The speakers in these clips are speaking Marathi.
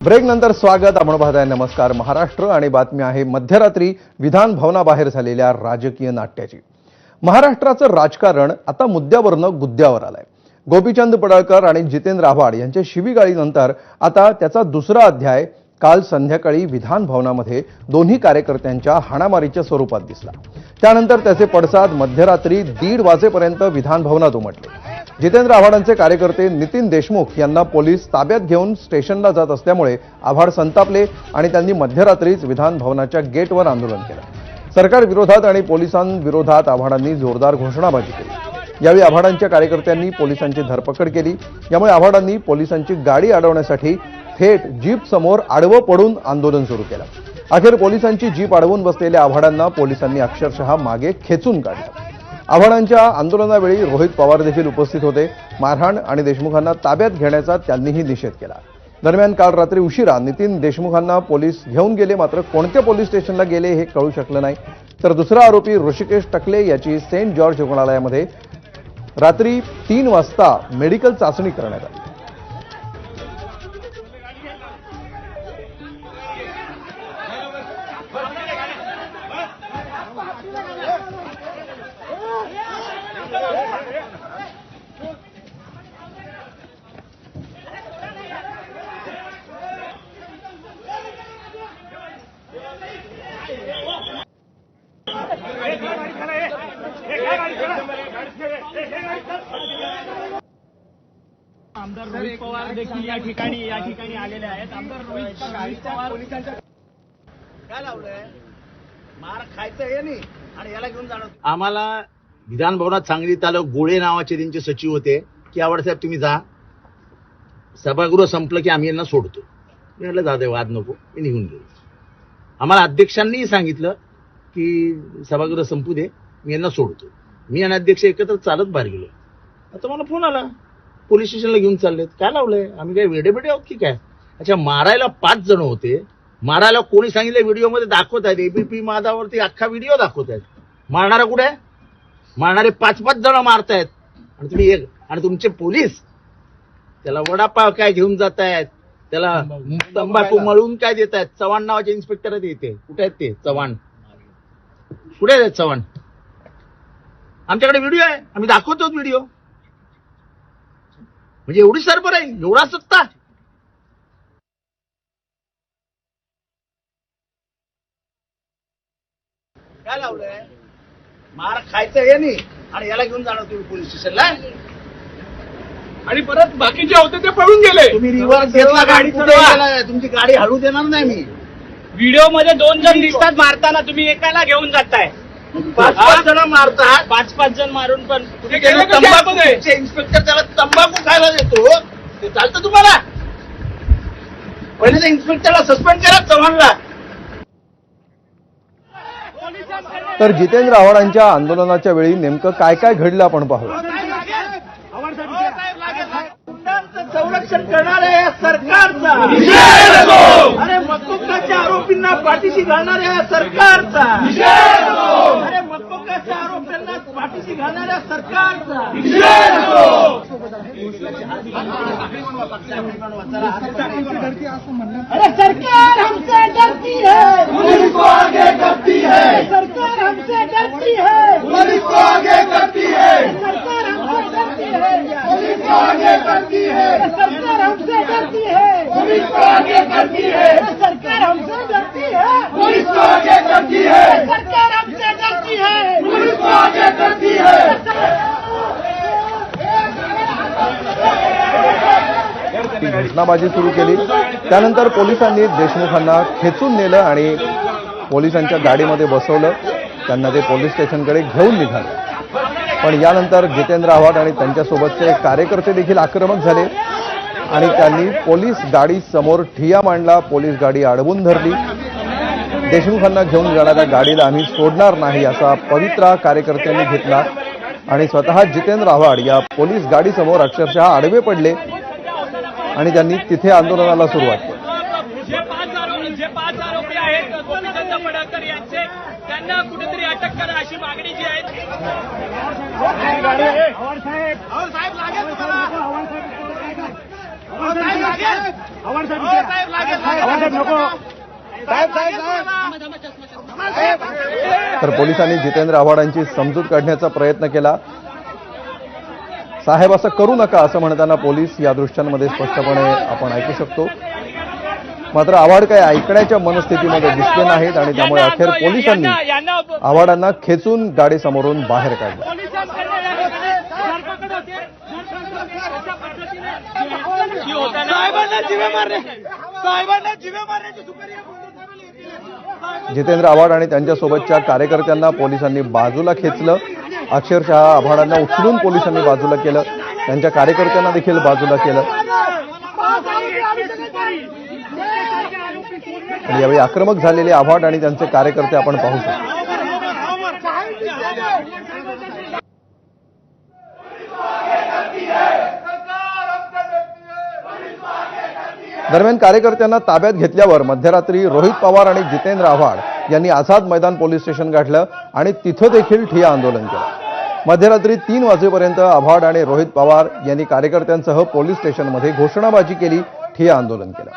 ब्रेक नंतर स्वागत. आपण पाहताय नमस्कार. महाराष्ट्र आणि बातमी आहे मध्यरात्री. विधान भवनाबाहेर झालेल्या राजकीय नाट्याची. महाराष्ट्राचं राजकारण आता मुद्द्यावरनं गुद्द्यावर आलंय. गोपीचंद पडळकर आणि जितेंद्र आव्हाड यांच्या शिवीगाळीनंतर आता त्याचा दुसरा अध्याय काल संध्याकाळी विधान भवनामध्ये दोन्ही कार्यकर्त्यांच्या हाणामारीच्या स्वरूपात दिसला. त्यानंतर त्याचे पडसाद मध्यरात्री दीड वाजेपर्यंत विधान भवनात उमटले. जितेंद्र आव्हाडांचे कार्यकर्ते नितीन देशमुख यांना पोलीस ताब्यात घेऊन स्टेशनला जात असल्यामुळे आव्हाड संतापले आणि त्यांनी मध्यरात्रीच विधान भवनाच्या गेटवर आंदोलन केलं. सरकार विरोधात आणि पोलिसांविरोधात आव्हाडांनी जोरदार घोषणाबाजी केली. यावेळी आव्हाडांच्या कार्यकर्त्यांनी पोलिसांची धरपकड केली. यामुळे आव्हाडांनी पोलिसांची गाडी अडवण्यासाठी थेट जीप समोर आडवं पडून आंदोलन सुरू केलं. अखेर पोलिसांची जीप अडवून बसलेल्या आव्हाडांना पोलिसांनी अक्षरशः मागे खेचून काढलं. आव्हाडांच्या आंदोलनावेळी रोहित पवार देखील उपस्थित होते. मारहाण आणि देशमुखांना ताब्यात घेण्याचा त्यांनीही निषेध केला. दरम्यान काल रात्री उशिरा नितीन देशमुखांना पोलीस घेऊन गेले मात्र कोणत्या पोलीस स्टेशनला गेले हे कळू शकलं नाही. तर दुसरा आरोपी ऋषिकेश टकले याची सेंट जॉर्ज रुग्णालयामध्ये रात्री तीन वाजता मेडिकल चाचणी करण्यात आली. आमदार रोहित पवार देखील या ठिकाणी या ठिकाणी आलेले आहेत. आमदार रोहित पवार काय लावलंय? मार खायचं हे नाही. आणि याला घेऊन जाणं आम्हाला विधान भवनात सांगलीत आलं गोळे नावाचे त्यांचे सचिव होते. की आवड साहेब तुम्ही जा. सभागृह संपलं की आम्ही यांना सोडतो. मी म्हटलं वाद नको. मी निघून गेलो. आम्हाला अध्यक्षांनीही सांगितलं की सभागृह संपू दे मी यांना सोडतो. मी आणि अध्यक्ष एकत्र चालत बाहेर गेलो. आता मला फोन आला. पोलीस स्टेशनला घेऊन चाललेत. काय लावलंय? आम्ही काय वेडेबेडे आहोत की काय? अच्छा मारायला पाच जण होते. मारायला कोणी सांगितलं? व्हिडिओमध्ये दाखवत आहेत. एबीपी माधावरती अख्खा व्हिडिओ दाखवत आहेत. मारणारा कुठे आहे? मारणारे पाच पाच जण मारतायत. आणि तुम्ही एक आणि तुमचे पोलीस? त्याला वडापाव काय घेऊन जात आहेत त्याला तंबाखू मळून काय देत आहेत? चव्हाण नावाचे इन्स्पेक्टर इथे कुठे आहेत ते? चव्हाण. कुठे आहेत चव्हाण? आमच्याकडे व्हिडिओ आहे. आम्ही दाखवतो व्हिडिओ म्हणजे एवढी सरबर आहे. एवढा सत्ता. काय लावलंय? मार खायचं हे नाही. आणि याला घेऊन जाणं तुम्ही पोलीस स्टेशनला आणि परत बाकीचे होते ते पळून गेले. तुम्ही रिव्हर्स घेतला गाडी कुठे? तुमची गाडी हळू देणार नाही मी. व्हिडिओमध्ये दोन जण दिसतात मारताना तुम्ही एकाला घेऊन जाताय. पाच पाच जण मारतात. पाच पाच जण मारून पण. तुम्ही तंबाखू इन्स्पेक्टर त्याला तंबाखू खायला देतो. ते चालतं तुम्हाला. पहिले त्या इन्स्पेक्टरला सस्पेंड करा चव्हाणला तर जितेंद्र आव्हाडांच्या आंदोलनाच्या वेळी नेमकं काय काय घडलं आपण पाहू. गुंडांचं संरक्षण करणाऱ्या या सरकारचा. अरे मकोकाच्या आरोपींना पाठीशी घालणाऱ्या या सरकारचा. अरे मकोकाच्या आरोपींना पाठीशी घालणाऱ्या सरकारचा. अरे सरकार हमसे डरती है पुलिस को आगे करती है सरकार हमसे डरती है पुलिस को आगे करती है सरकार हमसे डरती है पुलिस को आगे करती है सरकार हमसे डरती है पुलिस को आगे करती है सरकार हमसे डरती है पुलिस को आगे करती है सरकार हमसे डरती है पुलिस को आगे करती है ती घोषणाबाजी सुरू केली. त्यानंतर पोलिसांनी देशमुखांना खेचून नेलं आणि पोलिसांच्या गाडीमध्ये बसवलं. त्यांना ते पोलीस स्टेशनकडे घेऊन निघाले. पण यानंतर जितेंद्र आव्हाड आणि त्यांच्यासोबतचे कार्यकर्ते देखील आक्रमक झाले आणि त्यांनी पोलीस गाडी समोर ठिया मांडला. पोलीस गाडी अडवून धरली. देशमुखांना घेऊन जाणाऱ्या गाडीला आम्ही सोडणार नाही असा पवित्रा कार्यकर्त्यांनी घेतला. आणि स्वतः जितेंद्र आव्हाड या पोलीस गाडीसमोर अक्षरशः आडवे पडले. आणि त्यांनी तिथे आंदोलनाला सुरुवात केली. जे पाच आरोपी जे पाच आरोपी आहेत गोपीचंद पडळकर यांचे त्यांना कुठेतरी अटक करा अशी मागणी जी आहे. साहेब लागेल तुम्हाला. साहेब लागेल. तर पोलिसांनी जितेंद्र आव्हाडांची समजूत काढण्याचा प्रयत्न केला. साहेब असं करू नका असं म्हणताना पोलीस या दृश्यांमध्ये स्पष्टपणे आपण ऐकू शकतो मात्र आव्हाड काय ऐकण्याच्या मनस्थितीमध्ये दिसले नाहीत आणि त्यामुळे अखेर पोलिसांनी आव्हाडांना खेचून गाडीसमोरून बाहेर काढलं पोलिसांकडनं धरपकड होते. अशा पद्धतीने होताना- साहेबांना जिवे मारणे साहेबांना जिवे मारण्याची सुपारी या बोलतो साहेबांना येते. जितेंद्र आव्हाड आणि त्यांच्यासोबतच्या कार्यकर्त्यांना पोलिसांनी बाजूला खेचलं अक्षरशः आव्हाडांना उचलून पोलिसांनी बाजूला केलं. त्यांच्या कार्यकर्त्यांना देखील बाजूला केलं. आणि यावेळी आक्रमक झालेले आव्हाड आणि त्यांचे कार्यकर्ते आपण पाहू शकतो. दरम्यान कार्यकर्त्यांना ताब्यात घेतल्यावर मध्यरात्री रोहित पवार आणि जितेंद्र आव्हाड यांनी आझाद मैदान पोलीस स्टेशन गाठलं आणि तिथं देखील ठिया आंदोलन केलं. मध्यरात्री तीन वाजेपर्यंत आव्हाड आणि रोहित पवार यांनी कार्यकर्त्यांसह पोलीस स्टेशनमध्ये घोषणाबाजी केली ठिया आंदोलन केलं.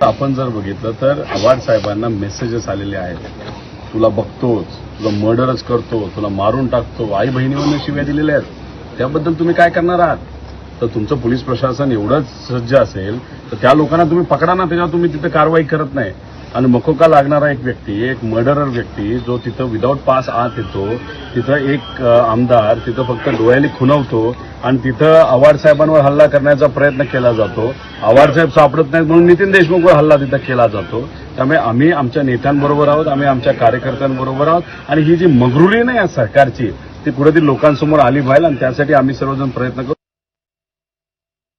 आपण जर बघितलं तर आव्हाड साहेबांना मेसेजेस आलेले आहेत. तुला बघतोच तुला मर्डरच करतो तुला मारून टाकतो आई बहिणीवरनं शिव्या दिलेल्या आहेत. त्याबद्दल तुम्ही काय करणार आहात? तर तुमचं पोलीस प्रशासन एवढंच सज्ज असेल तर त्या लोकांना तुम्ही पकडा ना त्याच्यावर तुम्ही तिथे कारवाई करत नाही. आणि मकोका लागणारा एक व्यक्ती एक मर्डरर व्यक्ती जो तिथं विदाऊट पास आत येतो तिथं एक आमदार तिथं फक्त डोळ्याने खुनवतो आणि तिथं आव्हाड साहेबांवर हल्ला करण्याचा प्रयत्न केला जातो. आव्हाड साहेब सापडत नाहीत म्हणून नितीन देशमुखवर हल्ला तिथं केला जातो. त्यामुळे आम्ही आमच्या नेत्यांबरोबर आहोत आम्ही आमच्या कार्यकर्त्यांबरोबर आहोत आणि ही जी मगरुरी नाही आहे सरकारची ती कुठेतरी लोकांसमोर आली व्हायला आणि त्यासाठी आम्ही सर्वजण प्रयत्न करू.